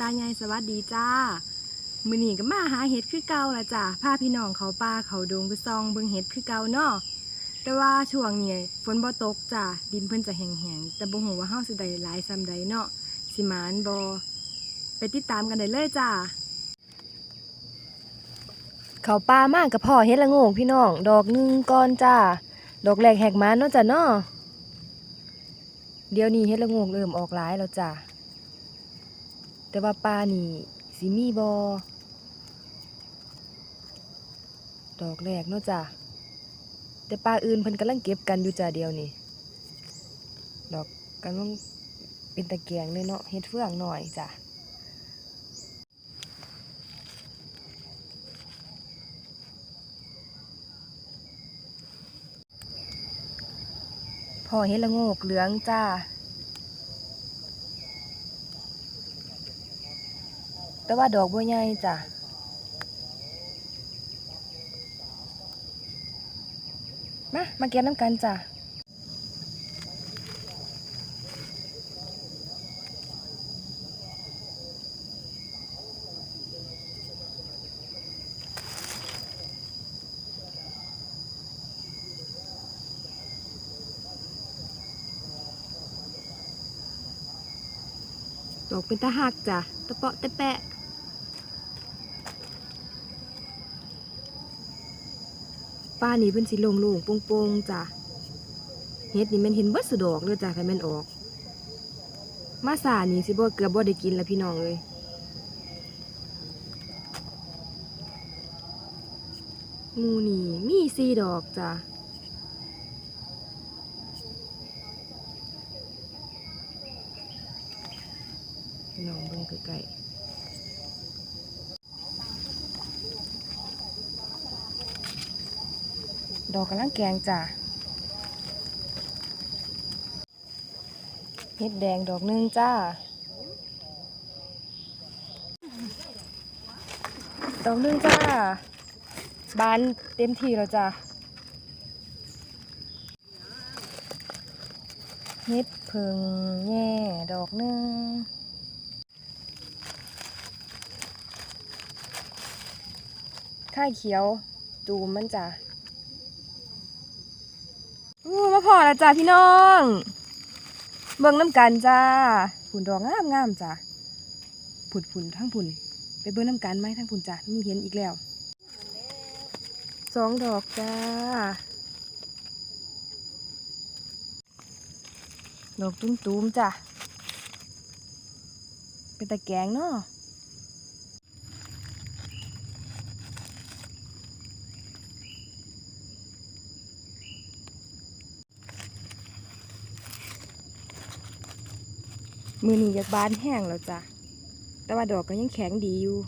ตาใหญ่สวัสดีจ้า มื้อนี้ก็มาหาเห็ดคือเก่าละจ้าพาพี่น้องเขาป่าเขาดงไปซองเบิ่งเห็ดคือเก่าเนาะแต่ว่าช่วงนี้ฝนบ่ตกจ้าดินเพิ่นจะแห้งๆแต่บ่ฮู้ว่าเฮาสิได้หลายซำใดเนาะสิมานบ่ไปติดตามกันได้เลยจ้าเขาป่ามากกับพ่อเฮ็ดละโงงพี่น้อง ดอกหนึ่งก่อนจ้า ดอกแรกแหกมานเนาะจ้ะเนาะเดี๋ยวนี้เฮ็ดละโงงเริ่มออกหลายแล้วจ้า แต่ว่าป่านี่สิมีบ่ดอกแรกเนาะจ้าแต่ป่าอื่นเพิ่นกำลังเก็บกันอยู่จ้าเดียวนี่ ดอกกำลังเป็นตะเกียงเลยเนาะเฮ็ดเฟืองหน่อยจ้าพอเห็ดละโงกเหลืองจ้า แต่ว่าดอกบัวใหญ่จ้ะมามาเก็บน้ำกันจ้ะดอกเป็นตาหักจ้ะตะเปาะตะแปะ ป้านี่เพิ่นสิโล่งๆโป่งๆจ้ะเฮ็ดนี่แมันเห็นเบิดสุดอกเลยจ้ะถ้าแม่นออก มาสานี่สิบ่เกือบบ่ได้กินแล้วพี่น้องเอ้ยมูนี่มีสี่ดอกจ้ะน้องเบิ่งใกล้ๆ ดอกกำลังแกงจ้ะเฮ็ดแดงดอกหนึงจ้า ดอกหนึงจ้า บานเต็มที่แล้วจ้ะเฮ็ดเพิงแย่ดอกหนึงข้าเขียว จูมมันจ้ะ อู้มาพอแล้วจ้ะพี่น้อง เบิ่งน้ำกันจ้าผุนดอกงามงามจ้ะผุนผุนทั้งผุนไปเบิ่งน้ำกันไหมทั้งผุนจ้ะมีเห็นอีกแล้วสองดอกจ้า ดอกตุ้มๆจ้ะเป็นตะแกงเนาะ มือนี้อยากบานแห้งแล้วจ้ะ แต่ว่าดอกก็ยังแข็งดีอยู่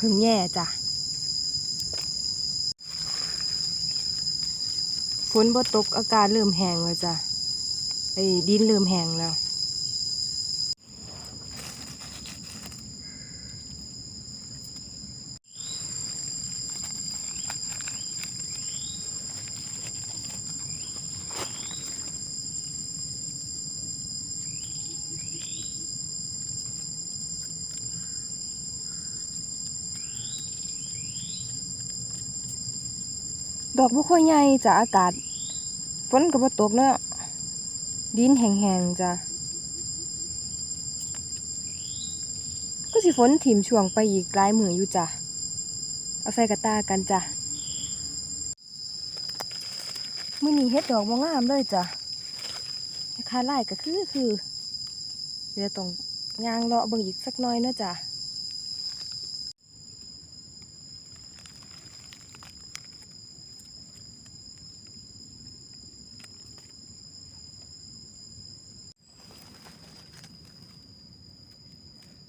พิ่งแย่จ้ะฝนบ่ตกอากาศเริ่มแห้งแล้วจ้ะไอ้ดินเริ่มแห้งแล้ว ดอกบ่ค่อยใหญ่จ้ะอากาศ ฝนก็บ่ตกเนาะดินแห้งๆจ้ะก็สิฝนถิ่มช่วงไปอีกหลายมื้ออยู่จ้ะเอาใส่กระตากันจ้ะมื้อนี้เฮ็ดดอกบ่งามเลยจ้ะคายๆลายก็คือคือเดี๋ยวต้องย่างเลาะเบิ่งอีกสักน่อยเนาะจ้ะ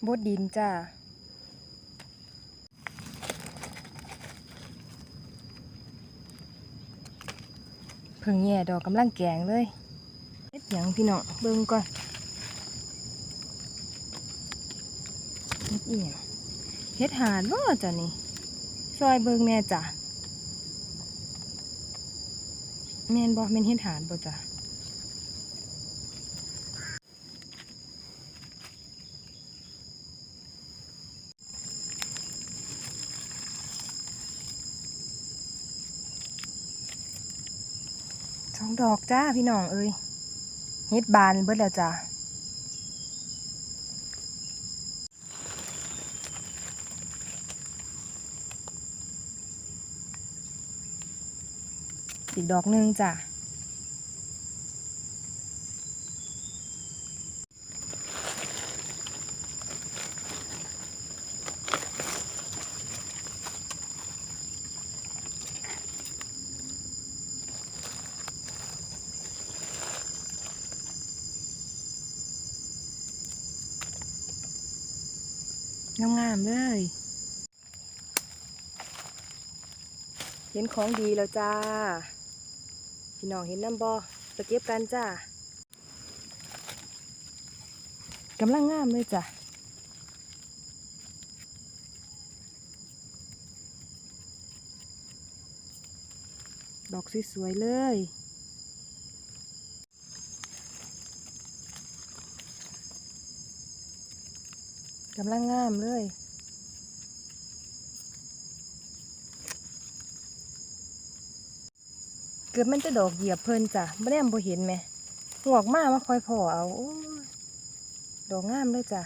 บดดินจ้าเพิ่งแย่ดอกกำลังแกงเลยเฮ็ดหยังพี่น้องเบิ่งก่อนเฮ็ดอีหยังเฮ็ดหานบ่จ้ะนี่ซอยเบิ่งแม่จ้ะแม่นบ่แม่นเฮ็ดหานบ่จ้ะ ดอกจ้าพี่น้องเอ้ยเฮ็ดบานเบิดแล้วจ้าอีกดอกหนึงจ้ะ เลย เห็นของดีแล้วจ้า พี่น้องเห็นน้ำบอไปเก็บกันจ้ากำลังงามเลยจ้ะดอกสวยๆเลย กำลังงามเลย เกือบมันจะดอกเหยียบเพลินจ้ะไม่ได้มบ่เห็นไหมหวกมามาคอยพอเอาอดอกงามเลยจ้ะ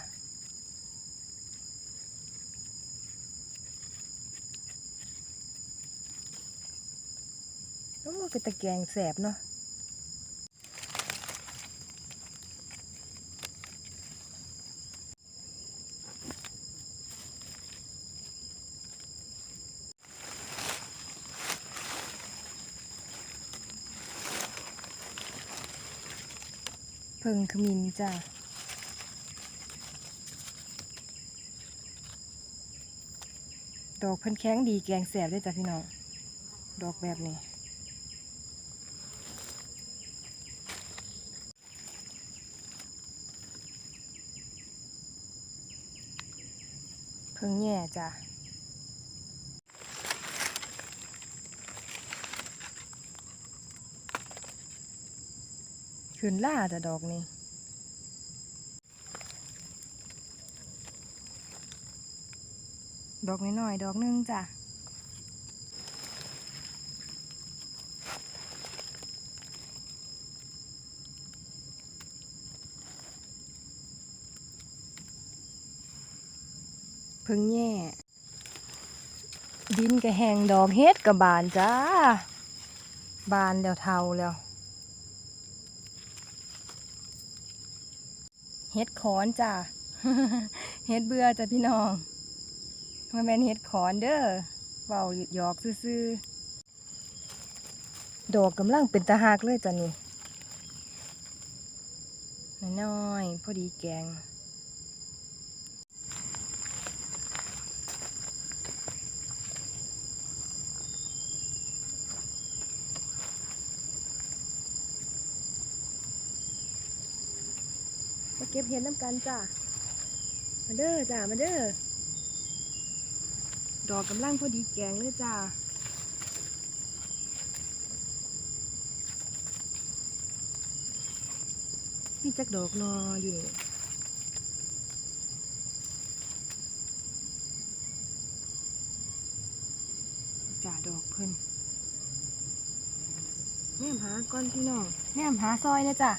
โอ้เป็นตะแกงแสบเนาะ พิ่งขมินจ้ะดอกเพิ่นแข็งดีแกงแสบเลยจ้ะพี่น้องดอกแบบนี้เพิ่งแย่จ้ะ ขึ้นล่าแต่ดอกนี้ดอกน้อยๆดอกหนึงจ้ะเพิ่งแย่ ดินกระแหงดอกเฮ็ดกับบานจ้า บานแล้วเทาแล้ว เฮ็ดขอนจ้ะเฮ็ดเบื่อจ้ะพี่น้องมันเป็นเฮ็ดขอนเด้อเบาหยอกซื่อๆดอกกำลังเป็นตะหักเลยจ้ะนี่น้อยพอดีแกง ก็บเห็ดน้ำกันจ้ะมาเด้อจ้ะมาเด้อดอกกำลังพอดีแกงเลยจ้ะมีจักดอกนออยู่นี่จ่าดอกเพิ่นแนมหาก้อนพี่น้องแนมหาซอยเลยจ้ะ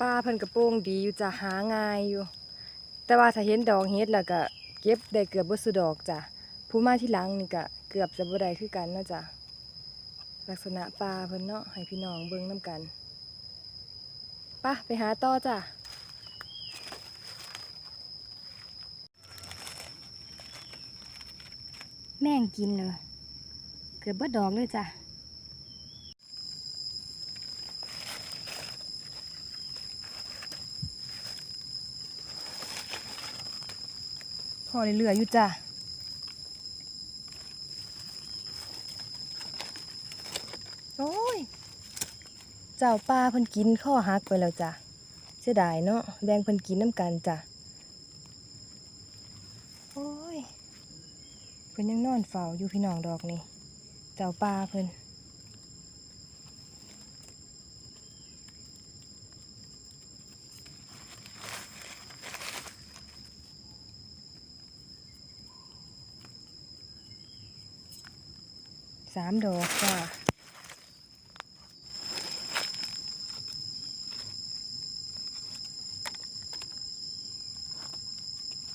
ปลาเพิ่นกระโปรงดีอยู่จะหาง่ายอยู่ แต่ว่าถ้าเห็นดอกเฮ็ดแล้วก็เก็บได้เกือบบ่สุดอกจ้ะผู้มาที่หลังนี่ก็เกือบจะบ่ได้คือกันเนาะจ้ะลักษณะปลาเพิ่นเนาะให้พี่น้องเบิ่งนํกันปะไปหาต่อจ้ะแม่งกินเลย เกือบเบิดดอกเลยจ้ะ อเหลือๆอยู่จ้ะโอ้ย เจ้าปลาเพิ่นกินข้อหักไปแล้วจ้ะเสียดายเนาะแบ่งเพิ่นกินน้ำกันจ้ะโอ้ยเพิ่นยังนอนเฝ้าอยู่พี่น้องดอกนี่ เจ้าปลาเพิ่น สามดอกจ้ะ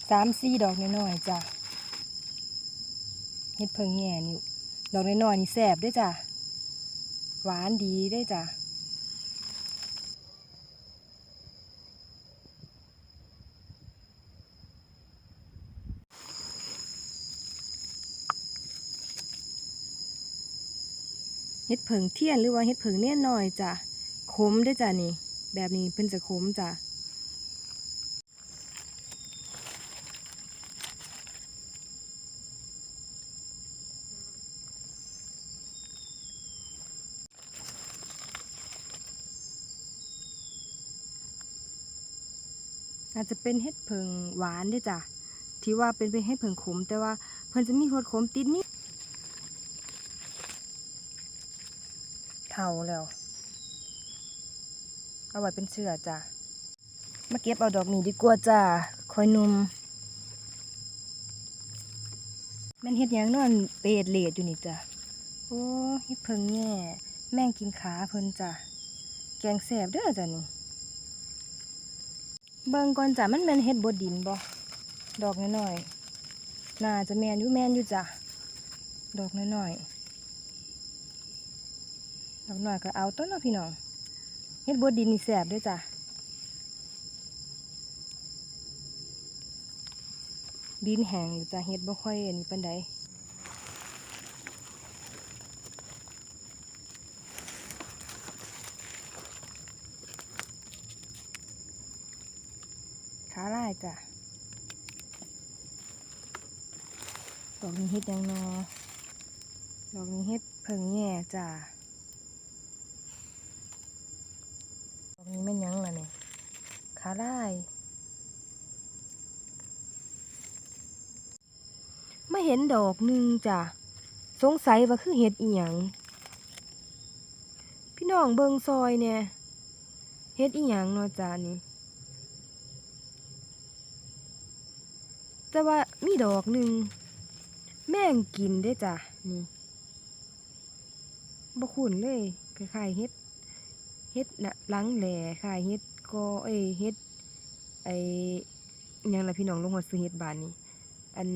สามสี่ดอกน้อยๆจ้ะเห็ดเพิงแง่นี่ดอกน้อยๆนี่แซบด้วยจ้ะหวานดีได้วยจ้ะ เฮ็ดเพิงเทียนหรือว่าเฮ็ดเพิงเนี่ยน้อยจ้ะขมเด้จ้ะนี่ แบบนี้เพิ่นจะขมจ้ะอาจจะเป็นเห็ดเพิงหวานเด้วยจ้ะที่ว่าเป็นเป็นเห็ดเพิงขม แต่ว่าเพิ่นจะมีรสขมติดนิด เท่าแล้ว เอาไว้เป็นเชื่อจ้ะ มาเก็บเอาดอกนี้ดีกว่าจ้ะคอยนุ่มแม่นเฮ็ดยังนอนเปรตเลดอยู่นี่จ้ะ โอ้เฮ็ดเพิงแง่ แม่งกินขาเพิ่นจ้ะ แกงแซ่บเด้อจ้ะนี่ เบิ่งก่อนจ้ะมันแม่นเฮ็ดบดดินบ่ ดอกน้อยๆน่าจะแม่นอยู่แม่นอยู่จ้ะ ดอกน้อยๆ ดอกน้อยก็เอาต้นเนาะพี่น้องเฮ็ดบดดินนี่แซ่บด้วยจ้ะดินแห้งจ้ะเฮ็ดบ่ค่อยอันนี้ปานใดขาลายจ้ะดอกนี้เฮ็ดยังนอดอกนี้เฮ็ดเพิ่งแย่จ้ะดอกนี้ แม่นยังล่ะนี่ขาลายมาเห็นดอกหนึ่งจ้ะสงสัยว่าคือเห็ดอีหยังพี่น้องเบิงซอยเนี่ยเฮ็ดอีหยังเนาะจ้านี่แต่ว่ามีดอกหนึ่งแม่งกินได้จ้ะนี่บ่คุ้นเลยคล้ายๆเฮ็ด เฮ็ดนะหลังแหล่คล้ายเฮ็ดกอเอ้ยเฮ็ดไอ้อิหยังละพี่น้องลงมาซื้อเฮ็ดบานนี้อัน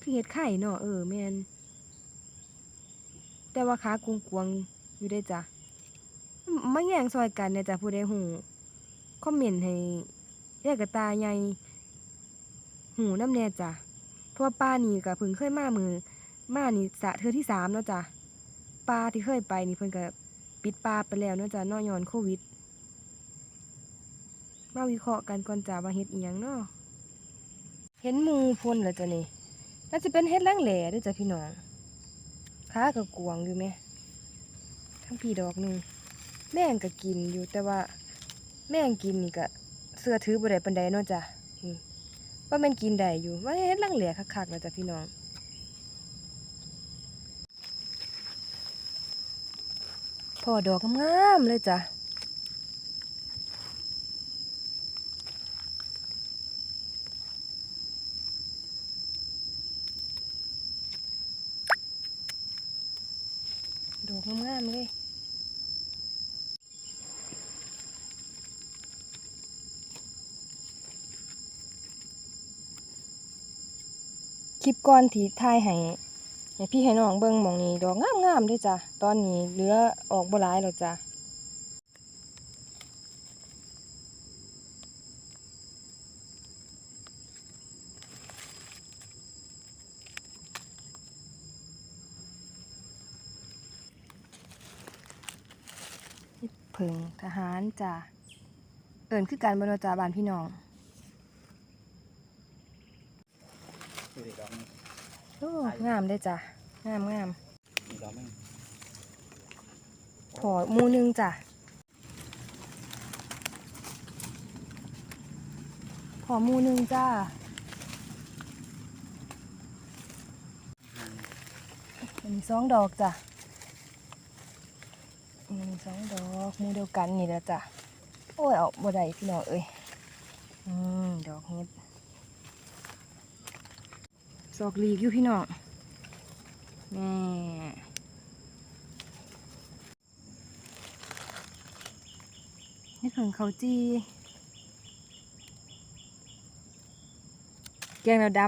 คือเฮ็ดไข่เนาะเออแม่นแต่ว่าขากวงอยู่ได้จ้ะมาแย่งซอยกันเนี่ยจ้ะผู้ใดฮู้คอมเมนต์ให้แยกกตาใหญ่หูน้ำแน่จ้ะเพราะว่าป้านี่ก็เพิ่งเคยมามือมานี่สะเธอที่สามเนาะจ้ะ ป้าที่เคยไปนี่เพิ่นก็ปิดป้าไปแล้วเนาะจ้ะเนอยอนโควิด มาวิเคราะห์กันก่อนจ้ะว่าเฮ็ดอีหยังเนาะเห็นหมูพ่นแล้วจ้ะนี่น่าจะเป็นเฮ็ดแล้งแหล่เด้วยจ้ะพี่น้องขาก็กวางอยู่ไหมทั้งพี่ดอกหนึ่งแม่งก็กินอยู่แต่ว่า แม่งกินนี่ก็เสื้อถือบ่ได้ปานใดเนาะจ้ะว่าแมันกินได้อยู่ว่าเฮ็ดลังเหลียคักๆนะจ้ะพี่น้อง อดอกงามๆเลยจ้ะดอกงามๆเลยคลิปก่อนที่ถ่ายให้ ให้พี่ให้น้องเบิ่งมองนี้ดอกงามๆด้วยจ้ะตอนนี้เหลือออกบ่หลายแล้วจ้ะผึ่งทหารจ้ะเอิ่นคือการบรรจาบานพี่น้อง โอ้งามได้จ้ะงามงามอีกดอกนึงขอมูหนึงจ้ะขอมูหนึงจ้าห่างอันนี้สองดอกจ้ะอันนี้สองดอกมูเดียวกันนี่แหละจ้ะ โอ้ย เอาบ่ได้พี่น้องเอ้ย อืม ดอกเฮ็ด สอกลีกอยู่พี่น้องแม่นี่ถึงเขาจี แกงเราด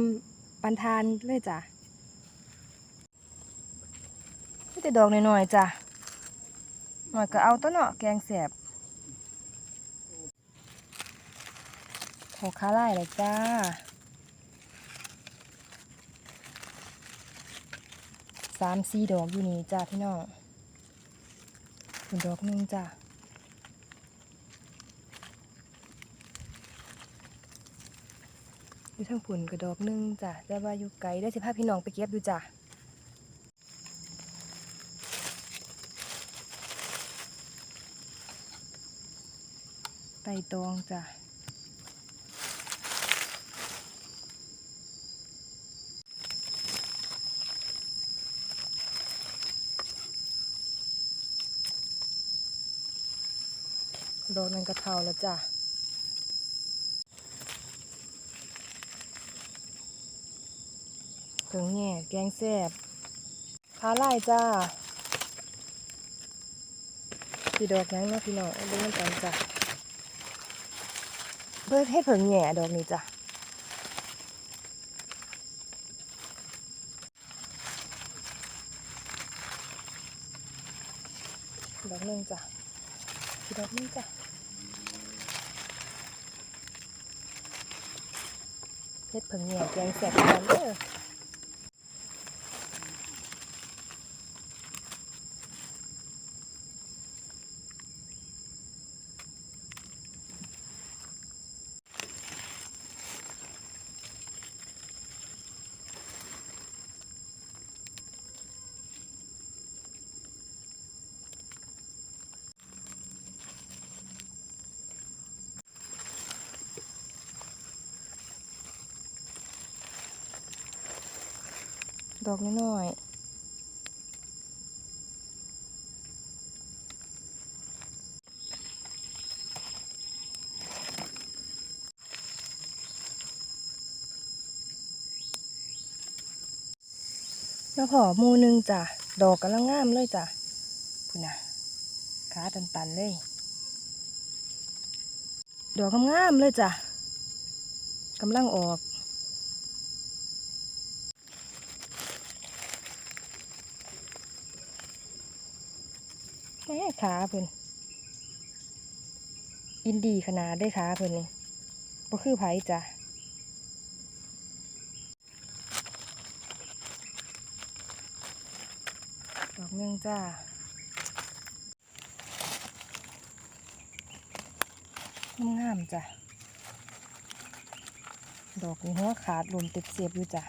ำปันทานเลยจ้ะมีแต่ดอกน้อยๆจ้ะ หน่อยก็เอาต้นเนาะแกงแสบโถคาไล่เลยจ้า สามสี่ดอกอยู่นี่จ้าพี่น้องคุณดอกหนึงจ้าอยู่ทางผุนกระดอกหนึงจ้ะแต่ว่าอยู่ไกลได้สิพาพี่น้องไปเก็บดูจ้ะใบตองจ้ะ ดนมันกระเทาแล้วจ้ะถึงแง่แกงแซ่บขาไล่จ้าพี่ดอกหยังเนาะพี่น้องดูมันกันจ้ะเบิดเฮ็ดเผิงแหน่ดอกนี้จ้ะดอกหนึงจ้ะอีดอกนึงจ้ะ เฮ็ดเผิงแหน่แกงแซ่บกันเด้อ ดอกน้อยๆแล้วพอมูหนึงจ้ะ ดอกกำลังงามเลยจ้ะพุ่นน่ะขาตันๆเลย ดอกงามๆเลยจ้ะกำลังออก แม่ขาเพิ่นอินดีขนาดได้ขาเพิ่นนี่บ่คือไผจ้ะดอกหนึงจ้างามๆจ้ะ ดอกนี้หัวขาดหล่นติดเสียบอยู่จ้ะ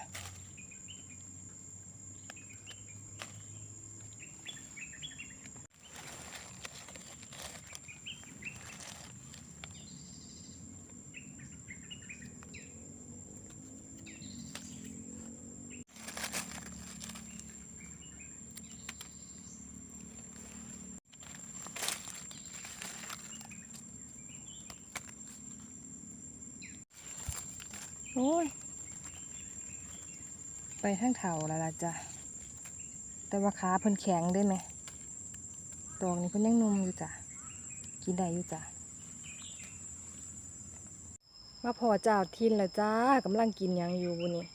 โอ้ย ไปทางเถาแล้วล่ะจ้ะ แต่ว่าขาเพิ่นแข็งได้ไหมดอกนี้เพิ่นยังนุ่มอยู่จ้ะ กินได้อยู่จ้ะ มาพอเจ้าทินแล้วจ้ากำลังกินยังอยู่นี่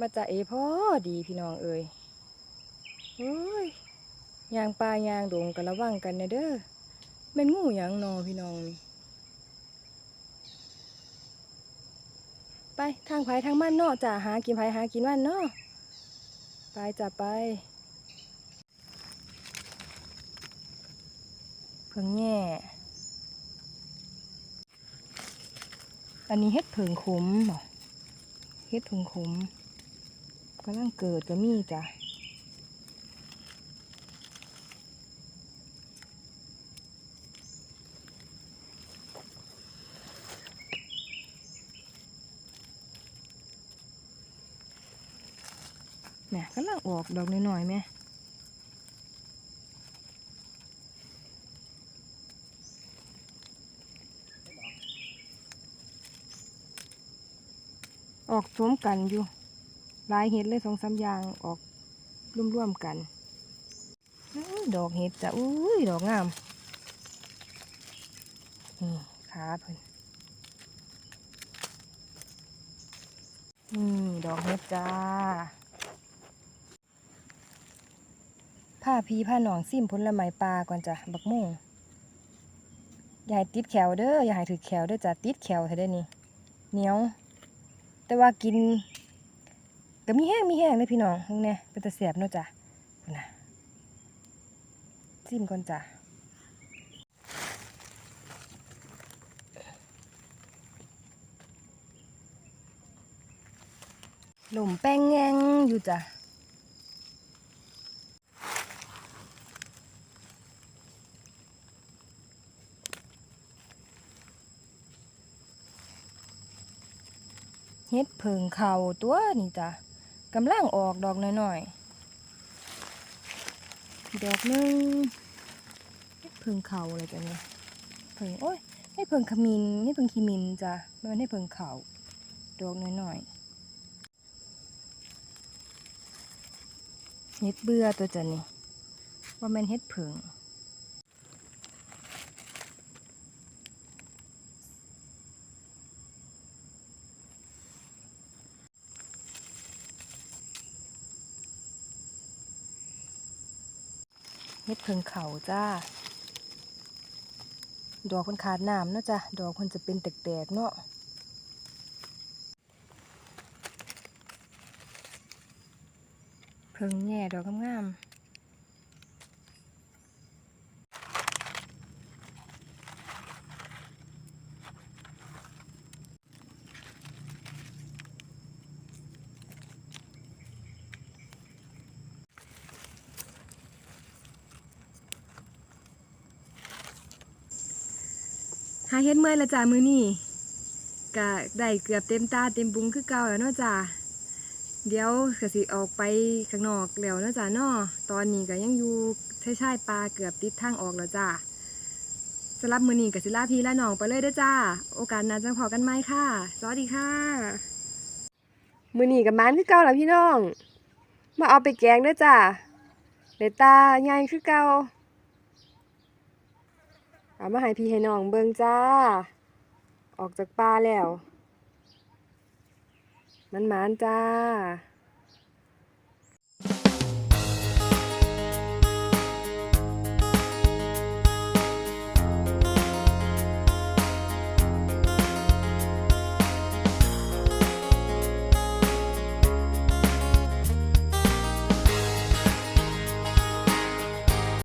มาจ่าเอพ่อดีพี่น้องเอ้ยโอ้ยยางปลายางดงกันระวังกันนะเด้อแม่นงูยังนอพี่น้องนี่ ไปทางไผทางมันเนาะจ้ะหากินไผหากินมันเนาะไปจ้ะไปเพิ่งแง่อันนี้เฮ็ดเพิงขมเฮ็ดเพิงขมกำลังเกิดก็มีจ้ะเนี่ยกำลัง ออกดอกน้อยๆแม่ออกสวมกันอยู่หลายเห็ดเลยสองสามอย่างออกร่วมๆกัน ดอกเห็ดจ้ะอุ้ยดอกงามนี่ขาเพิ่นนี่ดอกเห็ดจ้า ผ้าพีผ้าหนองซิมผลไม้ปลาก่อนจ้ะบักม่งอย่าให้ติดแขวเด้ออย่าให้ถือแขวเด้อจ้ะติดแขวเธอได้นี่เหนียว แต่ว่ากินก็มีแห้งมีแห้งเลยพี่น้องพวกเนี้ยเป็นตะเสียบเนาะจ้ะนนะจิ้มก่อนจ้ะหลุมแป้งแงงอยู่จ้ะ ฮ็ดเพิงเข่าตัวนี่จ้ะกำลังออกดอกน้อยๆดอกหนึ่งเฮ็ดเพิงเข่าอะไรกันเนี่ยเพิงโอ้ยให้เพิงขมินให้เพิงขีมินจ้ะมันให้เพิงเข่าดอกน้อยๆเฮ็ดเบื่อตัวจ้ะนี่ว่าม่นเฮ็ดเพิง เฮ็ดเพิงเขาจ้า ดอกคนขาดน้ำเนาะจ้ะ ดอกคนจะเป็นแตกๆเนาะเพิงแง่ดอกงามหาเฮ็ดเมื่อยละจ้ามือนี่ก็ได้เกือบเต็มตาเต็มบุงคือเก่าแล้วเนาะจ้าเดี๋ยวก็สิออกไปข้างนอกแล้วเนาะจ้าเนาะตอนนี้ก็ยังอยู่ใช่ใช่ปลาเกือบติดทางออกแล้วจ้าสำหรับมือนี้ก็สิลาพี่ลาน้องไปเลยเด้อจ้า โอกาสหน้าจังพอกันไหมค่ะ สวัสดีค่ะ มือนี้กับมันคือเก่าแล้วพี่น้อง มาเอาไปแกงเด้อจ้าเดตาใหญ่คือเก่า เอามาให้พี่ให้น้องเบิ่งจ้า ออกจากป่าแล้ว มันหมานจ้า